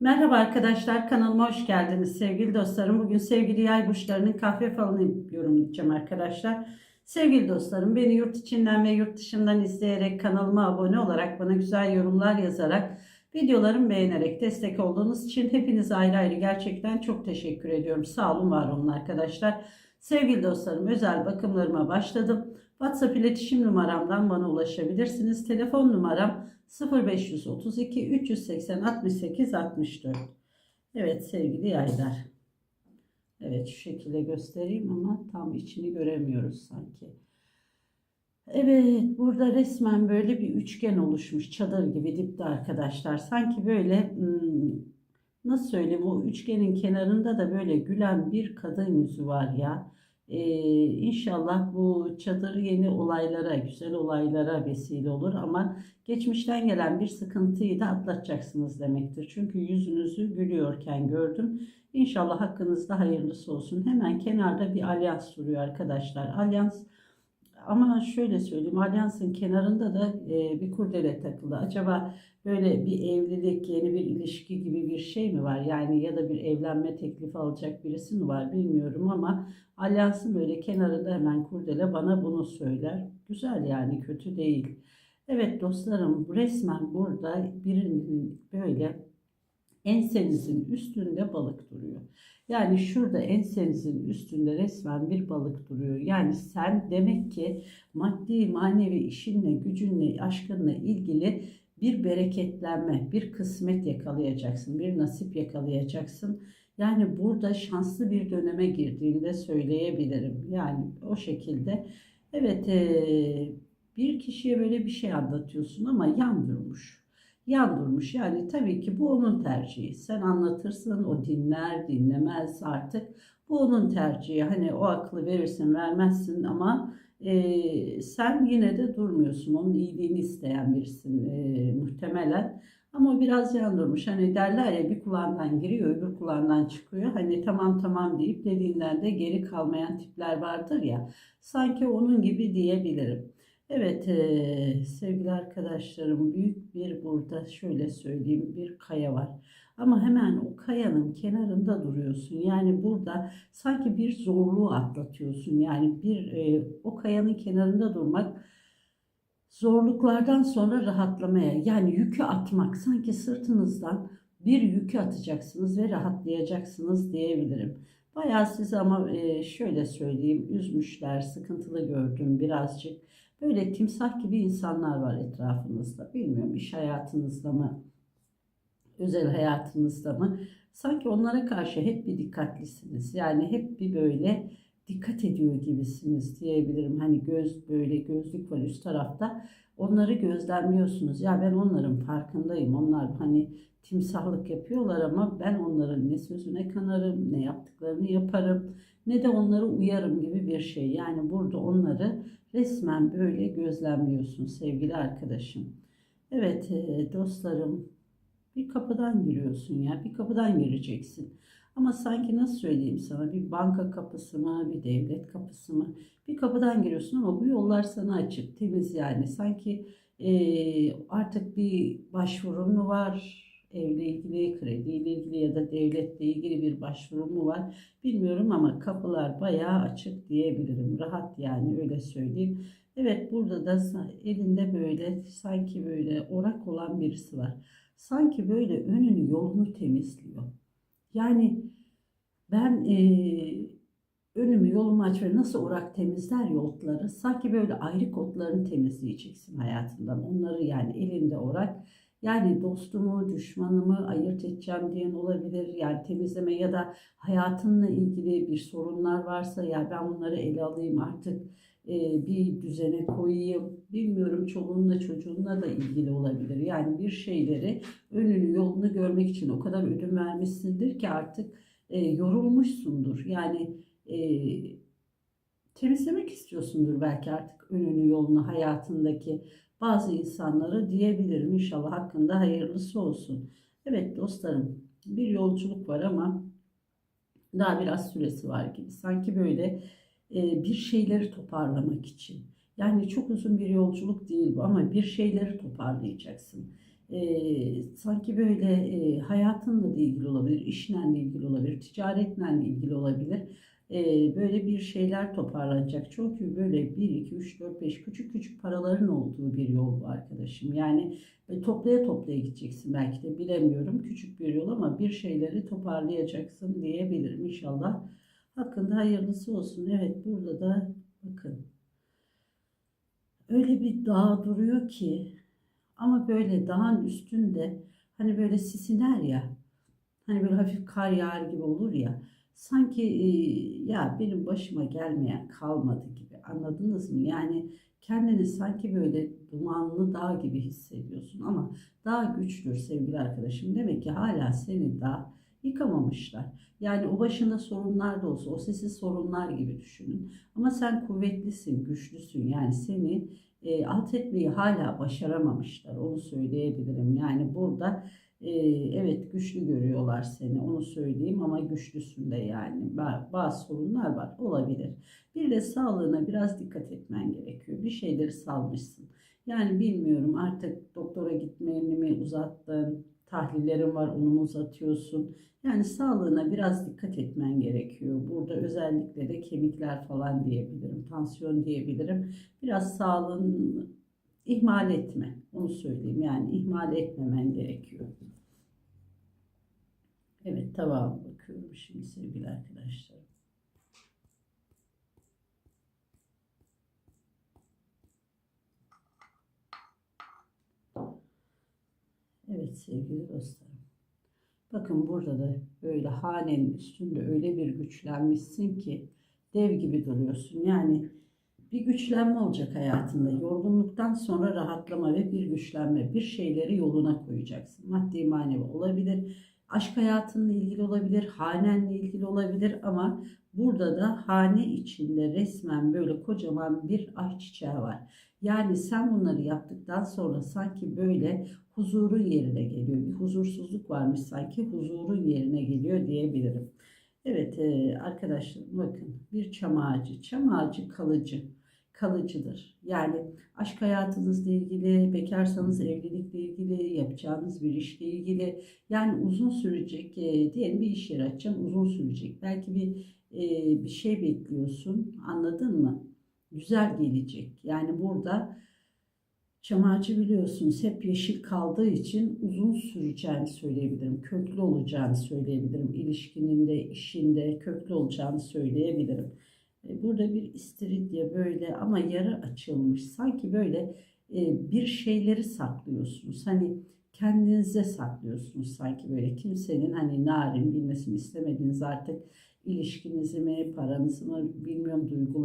Merhaba arkadaşlar kanalıma hoş geldiniz sevgili dostlarım. Bugün sevgili yay burçlarının kahve falını yorumlayacağım arkadaşlar. Sevgili dostlarım beni yurt içinden ve yurt dışından izleyerek kanalıma abone olarak bana güzel yorumlar yazarak videolarımı beğenerek destek olduğunuz için hepinize ayrı ayrı gerçekten çok teşekkür ediyorum. Sağ olun var olun arkadaşlar. Sevgili dostlarım özel bakımlarıma başladım. WhatsApp iletişim numaramdan bana ulaşabilirsiniz. Telefon numaram 0532 380 68 64. Evet sevgili yaylar. Evet şu şekilde göstereyim ama tam içini göremiyoruz sanki. Evet burada resmen böyle bir üçgen oluşmuş çadır gibi dipte arkadaşlar. Sanki böyle hmm, nasıl söyleyeyim o üçgenin kenarında da böyle gülen bir kadın yüzü var ya. Ee, inşallah bu çadır yeni olaylara, güzel olaylara vesile olur ama geçmişten gelen bir sıkıntıyı da atlatacaksınız demektir. Çünkü yüzünüzü gülüyorken gördüm. İnşallah hakkınızda hayırlısı olsun. Hemen kenarda bir alyans duruyor arkadaşlar. Alyans ama şöyle söyleyeyim alyansın kenarında da e, bir kurdele takılı. Acaba böyle bir evlilik, yeni bir ilişki gibi bir şey mi var? Yani ya da bir evlenme teklifi alacak birisi mi var bilmiyorum ama alyansın böyle kenarında hemen kurdele bana bunu söyler. Güzel yani kötü değil. Evet dostlarım resmen burada birinin böyle ensenizin üstünde balık duruyor. Yani şurada ensenizin üstünde resmen bir balık duruyor. Yani sen demek ki maddi manevi işinle, gücünle, aşkınla ilgili bir bereketlenme, bir kısmet yakalayacaksın, bir nasip yakalayacaksın. Yani burada şanslı bir döneme girdiğinde söyleyebilirim. Yani o şekilde. Evet bir kişiye böyle bir şey anlatıyorsun ama yan durmuş yan durmuş. Yani tabii ki bu onun tercihi. Sen anlatırsın, o dinler, dinlemez artık. Bu onun tercihi. Hani o aklı verirsin, vermezsin ama e, sen yine de durmuyorsun. Onun iyiliğini isteyen birisin e, muhtemelen. Ama biraz yan durmuş. Hani derler ya bir kulağından giriyor, öbür kulağından çıkıyor. Hani tamam tamam deyip dediğinden de geri kalmayan tipler vardır ya. Sanki onun gibi diyebilirim. Evet e, sevgili arkadaşlarım büyük bir burada şöyle söyleyeyim bir kaya var. Ama hemen o kayanın kenarında duruyorsun. Yani burada sanki bir zorluğu atlatıyorsun. Yani bir e, o kayanın kenarında durmak zorluklardan sonra rahatlamaya yani yükü atmak sanki sırtınızdan bir yükü atacaksınız ve rahatlayacaksınız diyebilirim. Bayağı sizi ama e, şöyle söyleyeyim üzmüşler, sıkıntılı gördüm birazcık. Böyle timsah gibi insanlar var etrafınızda. Bilmiyorum iş hayatınızda mı, özel hayatınızda mı? Sanki onlara karşı hep bir dikkatlisiniz. Yani hep bir böyle dikkat ediyor gibisiniz diyebilirim. Hani göz böyle gözlük var üst tarafta. Onları gözlemliyorsunuz. Ya ben onların farkındayım. Onlar hani timsahlık yapıyorlar ama ben onların ne sözüne kanarım, ne yaptıklarını yaparım, ne de onları uyarım gibi bir şey. Yani burada onları resmen böyle gözlemliyorsun sevgili arkadaşım. Evet e, dostlarım bir kapıdan giriyorsun ya bir kapıdan gireceksin. Ama sanki nasıl söyleyeyim sana bir banka kapısı mı bir devlet kapısı mı bir kapıdan giriyorsun ama bu yollar sana açık temiz yani sanki e, artık bir başvurun mu var evle ilgili, krediyle ilgili ya da devletle ilgili bir başvuru mu var bilmiyorum ama kapılar bayağı açık diyebilirim. Rahat yani öyle söyleyeyim. Evet burada da elinde böyle sanki böyle orak olan birisi var. Sanki böyle önünü yolunu temizliyor. Yani ben e, önümü yolumu aç ve nasıl orak temizler yolları sanki böyle ayrık otlarını temizleyeceksin hayatından. Onları yani elinde orak yani dostumu, düşmanımı ayırt edeceğim diyen olabilir. Yani temizleme ya da hayatınla ilgili bir sorunlar varsa ya ben bunları ele alayım artık bir düzene koyayım. Bilmiyorum çoluğunla çocuğunla da ilgili olabilir. Yani bir şeyleri önünü yolunu görmek için o kadar ödün vermişsindir ki artık yorulmuşsundur. Yani temizlemek istiyorsundur belki artık önünü yolunu hayatındaki bazı insanlara diyebilirim. İnşallah hakkında hayırlısı olsun. Evet dostlarım bir yolculuk var ama daha biraz süresi var gibi. Sanki böyle e, bir şeyleri toparlamak için. Yani çok uzun bir yolculuk değil bu ama bir şeyleri toparlayacaksın. e, sanki böyle e, hayatınla ilgili olabilir, işle de ilgili olabilir, ticaretle de ilgili olabilir. Böyle bir şeyler toparlanacak. Çünkü böyle 1, 2, 3, 4, 5 küçük küçük paraların olduğu bir yol bu arkadaşım. Yani e, toplaya toplaya gideceksin belki de bilemiyorum. Küçük bir yol ama bir şeyleri toparlayacaksın diyebilirim inşallah. Hakkında hayırlısı olsun. Evet burada da bakın. Öyle bir dağ duruyor ki ama böyle dağın üstünde hani böyle sisiner ya hani böyle hafif kar yağar gibi olur ya sanki ya benim başıma gelmeyen kalmadı gibi anladınız mı? Yani kendini sanki böyle dumanlı dağ gibi hissediyorsun ama dağ güçlüdür sevgili arkadaşım. Demek ki hala seni dağ yıkamamışlar. Yani o başında sorunlar da olsa o sesi sorunlar gibi düşünün. Ama sen kuvvetlisin, güçlüsün. Yani seni e, alt etmeyi hala başaramamışlar. Onu söyleyebilirim. Yani burada e, evet güçlü görüyorlar seni. Onu söyleyeyim ama güçlüsün de yani. Ba- Bazı sorunlar var. Olabilir. Bir de sağlığına biraz dikkat etmen gerekiyor. Bir şeyleri salmışsın. Yani bilmiyorum artık doktora gitmeni mi uzattın, tahlillerin var onu mu uzatıyorsun. Yani sağlığına biraz dikkat etmen gerekiyor. Burada özellikle de kemikler falan diyebilirim, tansiyon diyebilirim. Biraz sağlığını ihmal etme. Onu söyleyeyim. Yani ihmal etmemen gerekiyor. Evet tabağıma bakıyorum şimdi sevgili arkadaşlar. Evet sevgili dostlarım. Bakın burada da böyle hanenin üstünde öyle bir güçlenmişsin ki dev gibi duruyorsun. Yani bir güçlenme olacak hayatında. Yorgunluktan sonra rahatlama ve bir güçlenme. Bir şeyleri yoluna koyacaksın. Maddi manevi olabilir. Aşk hayatınla ilgili olabilir. Hanenle ilgili olabilir ama burada da hane içinde resmen böyle kocaman bir ayçiçeği var. Yani sen bunları yaptıktan sonra sanki böyle huzurun yerine geliyor. Bir huzursuzluk varmış sanki huzurun yerine geliyor diyebilirim. Evet e, arkadaşlar bakın bir çam ağacı. Çam ağacı kalıcı. Kalıcıdır. Yani aşk hayatınızla ilgili, bekarsanız evlilikle ilgili, yapacağınız bir işle ilgili. Yani uzun sürecek, e, diyelim bir iş yeri açacaksın uzun sürecek. Belki bir e, bir şey bekliyorsun anladın mı? Güzel gelecek. Yani burada Çam ağacı biliyorsunuz hep yeşil kaldığı için uzun süreceğini söyleyebilirim. Köklü olacağını söyleyebilirim. İlişkinin de işinde köklü olacağını söyleyebilirim. E, Burada bir istiridye böyle ama yarı açılmış. Sanki böyle e, bir şeyleri saklıyorsunuz. Hani kendinize saklıyorsunuz sanki böyle kimsenin hani narin bilmesini istemediğiniz artık ilişkinizi mi, paranızı mı bilmiyorum duyguları